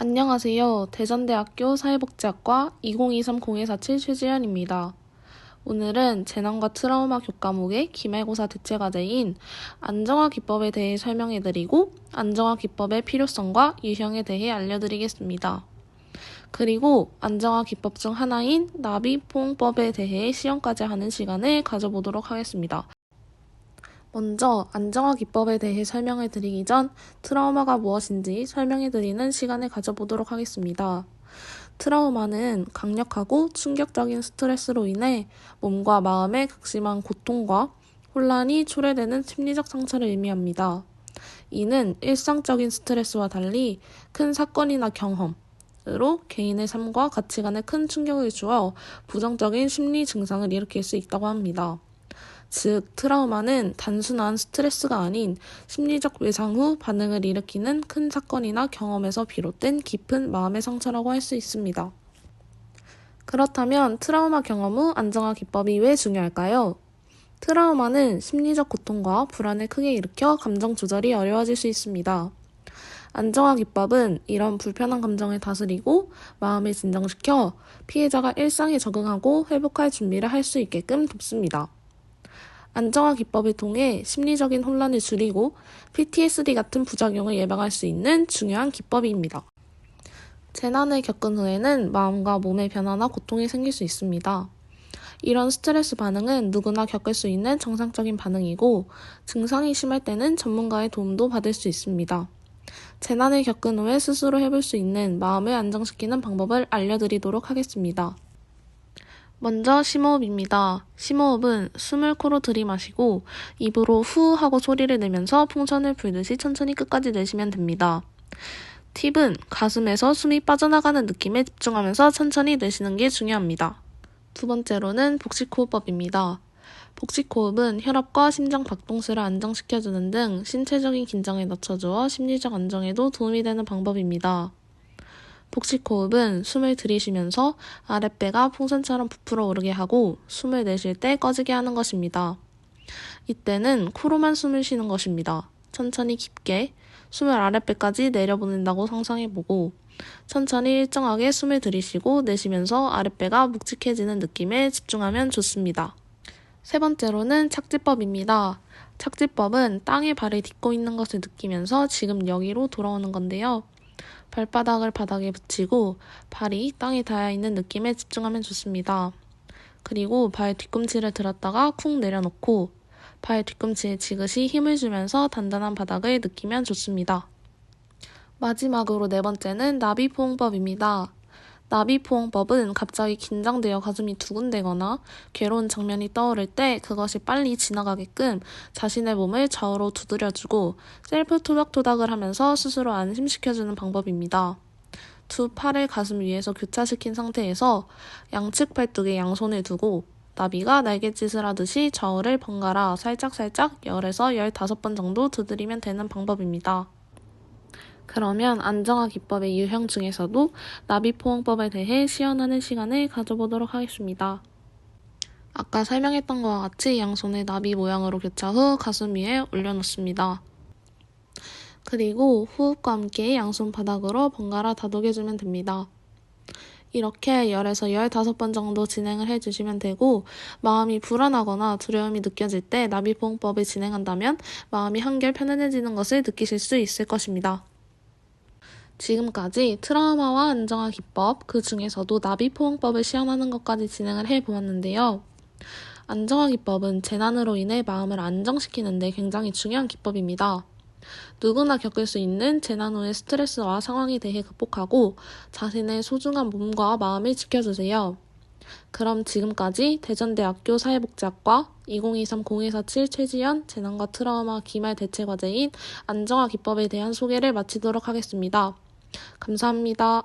안녕하세요. 대전대학교 사회복지학과 2023-0147 최지연입니다. 오늘은 재난과 트라우마 교과목의 기말고사 대체 과제인 안정화 기법에 대해 설명해 드리고 안정화 기법의 필요성과 유형에 대해 알려드리겠습니다. 그리고 안정화 기법 중 하나인 나비 포옹법에 대해 시험까지 하는 시간을 가져보도록 하겠습니다. 먼저 안정화 기법에 대해 설명해 드리기 전 트라우마가 무엇인지 설명해 드리는 시간을 가져보도록 하겠습니다. 트라우마는 강력하고 충격적인 스트레스로 인해 몸과 마음에 극심한 고통과 혼란이 초래되는 심리적 상처를 의미합니다. 이는 일상적인 스트레스와 달리 큰 사건이나 경험으로 개인의 삶과 가치관에 큰 충격을 주어 부정적인 심리 증상을 일으킬 수 있다고 합니다. 즉, 트라우마는 단순한 스트레스가 아닌 심리적 외상 후 반응을 일으키는 큰 사건이나 경험에서 비롯된 깊은 마음의 상처라고 할 수 있습니다. 그렇다면 트라우마 경험 후 안정화 기법이 왜 중요할까요? 트라우마는 심리적 고통과 불안을 크게 일으켜 감정 조절이 어려워질 수 있습니다. 안정화 기법은 이런 불편한 감정을 다스리고 마음을 진정시켜 피해자가 일상에 적응하고 회복할 준비를 할 수 있게끔 돕습니다. 안정화 기법을 통해 심리적인 혼란을 줄이고 PTSD 같은 부작용을 예방할 수 있는 중요한 기법입니다. 재난을 겪은 후에는 마음과 몸의 변화나 고통이 생길 수 있습니다. 이런 스트레스 반응은 누구나 겪을 수 있는 정상적인 반응이고 증상이 심할 때는 전문가의 도움도 받을 수 있습니다. 재난을 겪은 후에 스스로 해볼 수 있는 마음을 안정시키는 방법을 알려드리도록 하겠습니다. 먼저 심호흡입니다. 심호흡은 숨을 코로 들이마시고 입으로 후 하고 소리를 내면서 풍선을 불듯이 천천히 끝까지 내쉬면 됩니다. 팁은 가슴에서 숨이 빠져나가는 느낌에 집중하면서 천천히 내쉬는 게 중요합니다. 두 번째로는 복식호흡법입니다. 복식호흡은 혈압과 심장 박동수를 안정시켜주는 등 신체적인 긴장을 낮춰주어 심리적 안정에도 도움이 되는 방법입니다. 복식호흡은 숨을 들이쉬면서 아랫배가 풍선처럼 부풀어 오르게 하고 숨을 내쉴 때 꺼지게 하는 것입니다. 이때는 코로만 숨을 쉬는 것입니다. 천천히 깊게 숨을 아랫배까지 내려보낸다고 상상해보고 천천히 일정하게 숨을 들이쉬고 내쉬면서 아랫배가 묵직해지는 느낌에 집중하면 좋습니다. 세 번째로는 착지법입니다. 착지법은 땅에 발을 딛고 있는 것을 느끼면서 지금 여기로 돌아오는 건데요. 발바닥을 바닥에 붙이고 발이 땅에 닿아 있는 느낌에 집중하면 좋습니다. 그리고 발 뒤꿈치를 들었다가 쿵 내려놓고 발 뒤꿈치에 지그시 힘을 주면서 단단한 바닥을 느끼면 좋습니다. 마지막으로 네 번째는 나비 포옹법입니다. 나비포옹법은 갑자기 긴장되어 가슴이 두근대거나 괴로운 장면이 떠오를 때 그것이 빨리 지나가게끔 자신의 몸을 좌우로 두드려주고 셀프 토닥토닥을 하면서 스스로 안심시켜주는 방법입니다. 두 팔을 가슴 위에서 교차시킨 상태에서 양측 팔뚝에 양손을 두고 나비가 날갯짓을 하듯이 좌우를 번갈아 살짝살짝 열에서 15번 정도 두드리면 되는 방법입니다. 그러면 안정화 기법의 유형 중에서도 나비포옹법에 대해 시연하는 시간을 가져보도록 하겠습니다. 아까 설명했던 것과 같이 양손을 나비 모양으로 교차 후 가슴 위에 올려놓습니다. 그리고 호흡과 함께 양손 바닥으로 번갈아 다독여주면 됩니다. 이렇게 10에서 15번 정도 진행을 해주시면 되고 마음이 불안하거나 두려움이 느껴질 때 나비포옹법을 진행한다면 마음이 한결 편안해지는 것을 느끼실 수 있을 것입니다. 지금까지 트라우마와 안정화 기법, 그 중에서도 나비포옹법을 시연하는 것까지 진행을 해보았는데요. 안정화 기법은 재난으로 인해 마음을 안정시키는데 굉장히 중요한 기법입니다. 누구나 겪을 수 있는 재난 후의 스트레스와 상황에 대해 극복하고 자신의 소중한 몸과 마음을 지켜주세요. 그럼 지금까지 대전대학교 사회복지학과 2023-0147 최지연 재난과 트라우마 기말 대체 과제인 안정화 기법에 대한 소개를 마치도록 하겠습니다. 감사합니다.